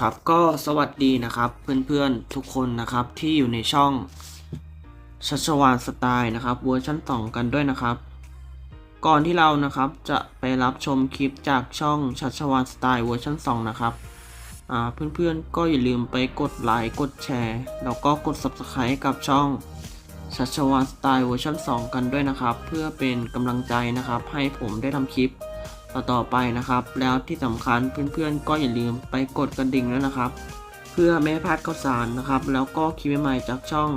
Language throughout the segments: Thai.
ครับก็สวัสดีนะครับเพื่อนๆทุกคนนะครับที่อยู่ในช่องชัชวานสไตล์นะครับเวอร์ชัน2 กันด้วยนะครับ ก่อนที่เรานะครับจะไปรับชมคลิปจากช่องชัชวานสไตล์เวอร์ชัน2 นะครับอ่าเพื่อนๆก็อย่าลืมไปกดไลค์กดแชร์ แล้วก็กด Subscribe กับช่องชัชวานสไตล์เวอร์ชัน2 กันด้วยนะครับ เพื่อเป็นกำลังใจนะครับให้ผมได้ทำคลิป ต่อไปนะครับ แล้วที่สำคัญเพื่อนๆก็อย่าลืมไปกดกระดิ่งด้วยนะครับ เพื่อไม่ให้พลาดข่าวสารนะครับ แล้วก็คลิปใหม่ๆจากช่อง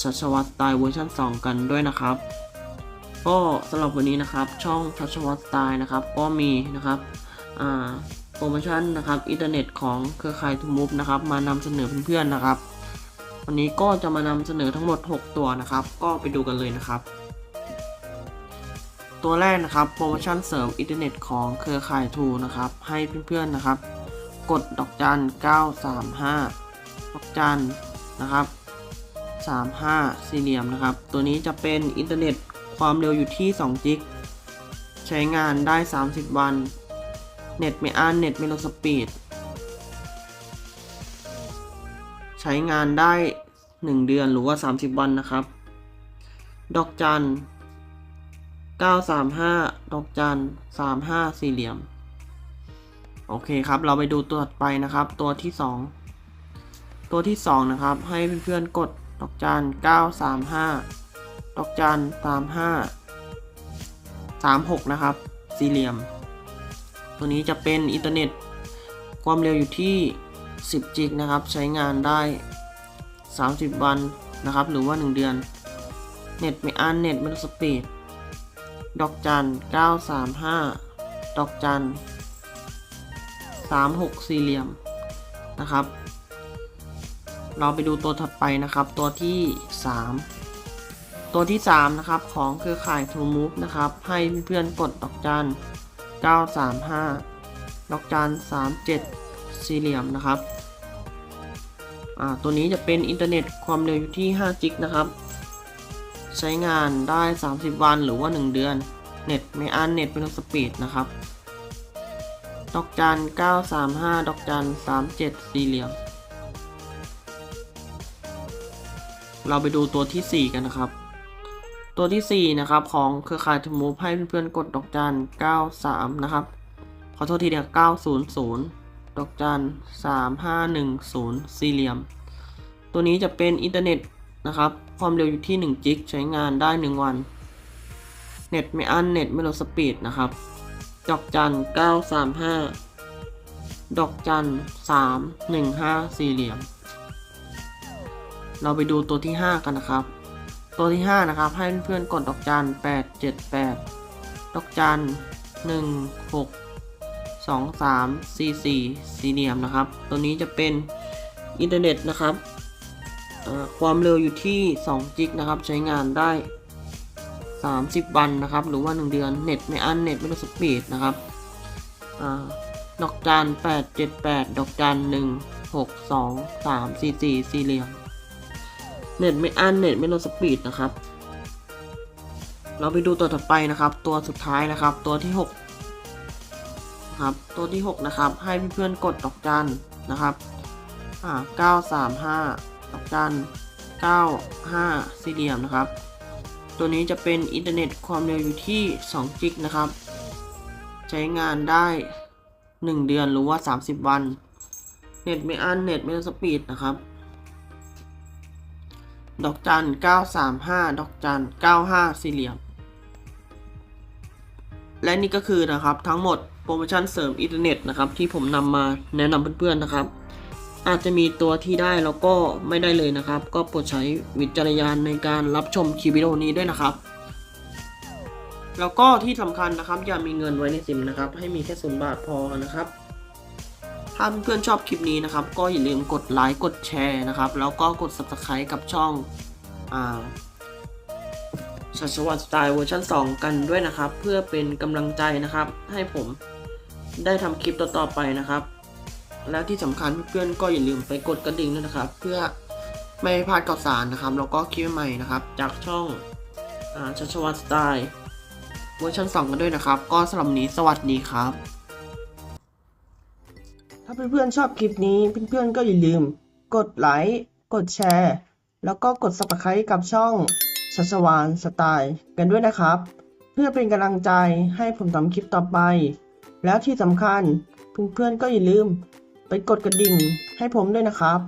ชัชวัตสไตล์เวอร์ชัน2 กันด้วยนะครับ ก็สำหรับวันนี้นะครับช่องชัชวัตสไตล์นะครับก็มีนะครับโปรโมชั่นนะครับอินเทอร์เน็ตของเครือข่ายทูมูฟนะครับมานำเสนอเพื่อนๆนะครับ วันนี้ก็จะมานำเสนอทั้งหมด 6 ตัวนะครับ ก็ไปดูกันเลยนะครับ ตัวแรกนะครับโปรโมชั่นเสริมอินเทอร์เน็ตของเครือข่ายทูนะครับ ให้เพื่อนๆนะครับ กดดอกจัน 935 ดอกจันนะครับ 35 สี่เหลี่ยมนะครับ ตัวนี้จะเป็นอินเทอร์เน็ตความเร็วอยู่ที่ 2 จิก ใช้งานได้ 30 วัน เน็ตไม่อันเน็ตไม่ลดสปีด ใช้งานได้ 1 เดือนหรือว่า 30 วันนะครับ ดอกจัน935 935ดอกจัน35 สี่เหลี่ยม โอเคครับ เราไปดูตัวถัดไปนะครับ ตัวที่ 2 ตัวที่ 2 นะครับ ให้เพื่อนๆกดดอกจัน935ดอกจัน35 36 นะครับ สี่เหลี่ยม ตัวนี้จะเป็นอินเทอร์เน็ต ความเร็วอยู่ที่ 10 จิกนะครับ ใช้งานได้ 30 วันนะครับ หรือว่า 1 เดือน เน็ตไม่อันเน็ตไม่ลดสปีด ดอกจัน935 ดอกจัน36 สี่เหลี่ยมนะครับ เราไปดูตัวถัดไปนะครับ ตัวที่ 3 ตัวที่ 3 นะครับ ของเครือข่าย True Move นะครับ ให้เพื่อนกดดอกจัน935 ดอกจัน37 สี่เหลี่ยมนะครับตัวนี้จะเป็นอินเทอร์เน็ตความเร็วอยู่ที่5จิกนะครับ ใช้งานได้ 30 วันหรือว่า 1 เดือน เน็ตไม่อันเน็ตเป็นสปีดนะครับ ดอกจัน 935 ดอกจัน 37 สี่เหลี่ยม เราไปดูตัวที่ 4 กันนะครับ ตัวที่ 4 นะครับ ของเครือข่ายทมูฟให้เพื่อนๆ กดดอกจัน 93 นะครับ ขอโทษทีเดียว900 ดอกจัน 3510 สี่เหลี่ยม ตัวนี้จะเป็นอินเทอร์เน็ต นะครับ ความเร็วอยู่ที่1จิกใช้งานได้ 1 วัน เน็ตไม่อันเน็ตไม่ลดสปีดนะครับ ดอกจัน 935 ดอกจัน 315 สี่เหลี่ยม เราไปดูตัวที่ 5 กันนะครับ ตัวที่ 5 นะครับ ให้เพื่อนๆกดดอกจัน 878 ดอกจัน 16 23 44 สี่เหลี่ยมนะครับ ตัวนี้จะเป็นอินเทอร์เน็ตนะครับ ความเร็วอยู่ที่2จิกนะครับใช้งานได้ 30 วันนะครับ หรือว่า 1 เดือนเน็ตไม่อันเน็ตไม่ลดสปีดนะครับอดอกจัน878 ดอกจัน1 6 2 3 4 4สี่เหลี่ยมเน็ตไม่อันเน็ตไม่ลดสปีดนะครับ เราไปดูตัวต่อไปนะครับ ตัวสุดท้ายนะครับ ตัวที่6ครับตัวที่ 6 นะครับ ให้เพื่อนๆกดดอกจันนะครับอ่า935 ดอกจัน95 สี่เหลี่ยมนะครับ ตัวนี้จะเป็นอินเทอร์เน็ตความเร็วอยู่ที่ 2 จิกนะครับ ใช้งานได้ 1 เดือนหรือว่า 30 วัน เน็ตไม่อันเน็ตไม่สปีดนะครับ ดอกจัน 935 ดอกจัน 95 สี่เหลี่ยม และนี่ก็คือนะครับทั้งหมดโปรโมชั่นเสริมอินเทอร์เน็ตนะครับที่ผมนำมาแนะนำเพื่อนๆนะครับ อาจจะมีตัวที่ได้แล้วก็ไม่ได้เลยนะครับ ก็โปรดใช้วิจารณญาณในการรับชมคลิปวิดีโอนี้ด้วยนะครับ แล้วก็ที่สำคัญนะครับ อย่ามีเงินไว้ในซิมนะครับ ให้มีแค่ศูนย์บาทพอนะครับ ถ้าเพื่อนชอบคลิปนี้นะครับ ก็อย่าลืมกดไลค์กดแชร์นะครับ แล้วก็กด subscribe กับช่องอ่าชัชวัตสไตล์เวอร์ชัน2 กันด้วยนะครับ เพื่อเป็นกำลังใจนะครับ ให้ผมได้ทำคลิปต่อๆไปนะครับ แล้วที่สำคัญเพื่อนๆก็อย่าลืมไปกดกระดิ่งด้วยนะครับ เพื่อไม่ให้พลาดข่าวสารนะครับ แล้วก็คลิปใหม่นะครับ จากช่องอ่าชัชวัตสไตล์เวอร์ชัน2 กันด้วยนะครับ ก็สำหรับนนี้สวัสดีครับ ถ้าเพื่อนๆชอบคลิปนี้เพื่อนๆก็อย่าลืม กดไลค์กดแชร์ แล้วก็กด subscribe กับช่องชัชวานสไตล์กันด้วยนะครับ เพื่อเป็นกำลังใจให้ผมทำคลิปต่อไป แล้วที่สำคัญเพื่อนๆก็อย่าลืม ไปกดกระดิ่งให้ผมด้วยนะครับ